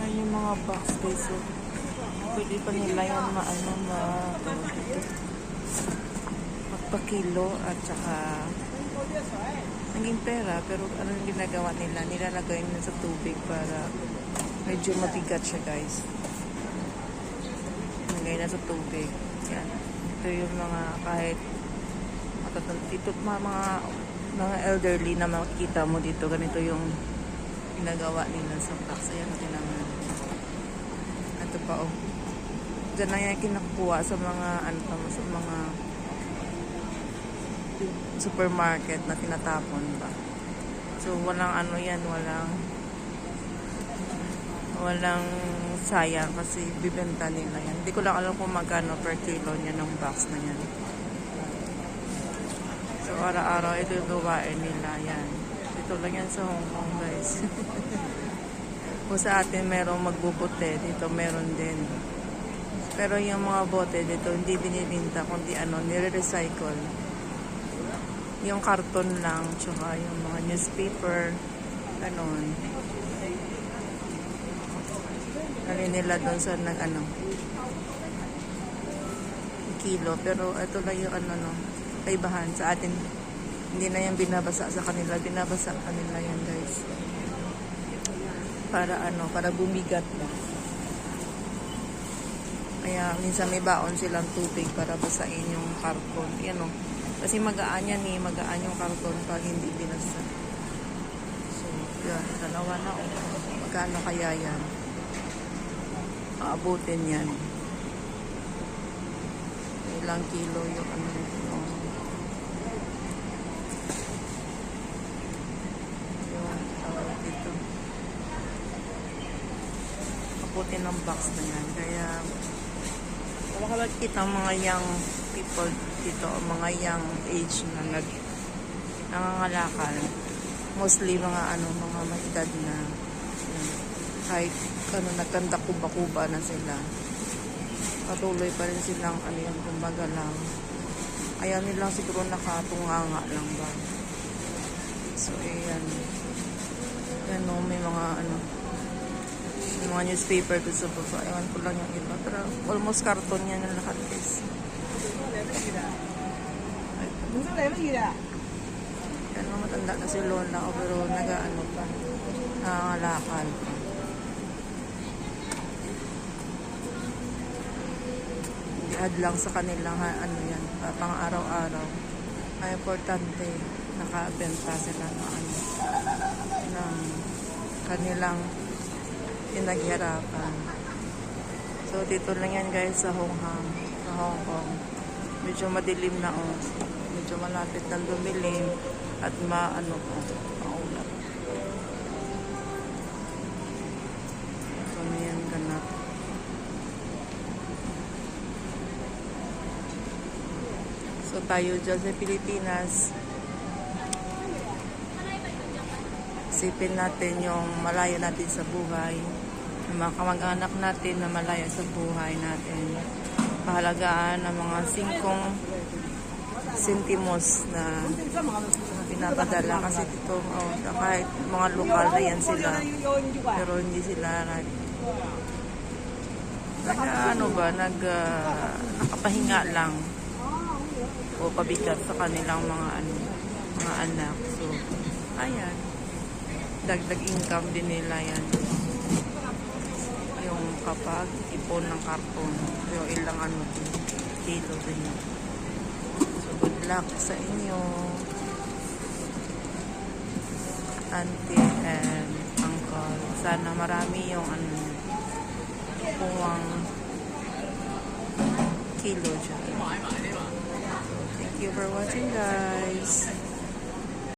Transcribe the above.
Ay, yung mga box. So, pwede pa nila yung maano ma magpakilo at saka naging pera pero ano yung ginagawa nila? Nilalagay nila sa tubig para medyo mabigat siya guys. Nilagay na sa tubig. Yan. Ito yung mga kahit matatanda dito mga mga elderly na makikita mo dito. Ganito yung ginagawa nila sa box ayan natin naman ito pa oh Diyan na yan kinakuha sa mga ano tama, sa mga supermarket na tinatapon ba. So walang ano yan, walang walang sayang kasi bibenta nila yan. Hindi ko lang alam kung magkano per kilo niya ng box na yan. So araw-araw ito yung gawain nila yan. Ito lang yan sa Hong Kong guys. kung sa atin merong magbubute, dito meron din. Pero yung mga bote dito hindi binibinta kundi ano, nire-recycle. Yung karton lang, tsaka yung mga newspaper, ganon. Dali nila doon sa nag ano, kilo. Pero ito lang yung ano no, kaibahan sa atin. Hindi na yan binabasa sa kanila, binabasa kanila yan guys. Para ano, para bumigat na. Kaya minsan may baon silang tubig para basain yung karton. Yan o. Kasi magaan yan eh. Magaan yung karton pag hindi binasa. So, yan. Dalawa na o. Magkano kaya yan? Aabutin yan. Ilang kilo yung ano. yung- Yung tawag dito. Abutin ng box na yan. Kaya wala ka makikita ang mga young people dito, mga young age na nag nangangalakal. Mostly mga ano, mga may na yun, kahit ano, nagkanda kuba-kuba na sila. Patuloy pa rin silang ano yun, kumbaga lang. Ayaw nilang siguro nakatunganga lang ba. So, ayan. Yan no, may mga ano, yung mga newspaper doon sa baba. Ewan ko lang yung iba. Pero almost karton yan na lahat guys. Mga matanda na si Lola o pero nag-ano pa. Nangangalakal pa. Hindi hadlang sa kanilang ano yan, pa- pang araw-araw. Ay importante, nakabenta sila ng ano, ng kanilang pinaghirapan. So, dito lang yan guys sa Hong Kong. Sa Hong Kong. Medyo madilim na oh. Medyo malapit ng dumilim at maano po, maulap. So, ano yan ganap. So, tayo dyan sa Pilipinas, Isipin natin yung malayo natin sa buhay. Mga kamag-anak natin na malayo sa buhay natin. Pahalagaan ng mga singkong sentimos na pinapadala kasi dito oh, kahit mga lokal na yan sila pero hindi sila nag nag ano ba nag ah, nakapahinga lang o pabigat sa kanilang mga ano mga anak so ayan dagdag income din nila yan. Yung kapag ipon ng karton, yung ilang ano dito din. So, good luck sa inyo. Auntie and uncle. Sana marami yung ano, kuwang kilo dyan. Thank you for watching guys.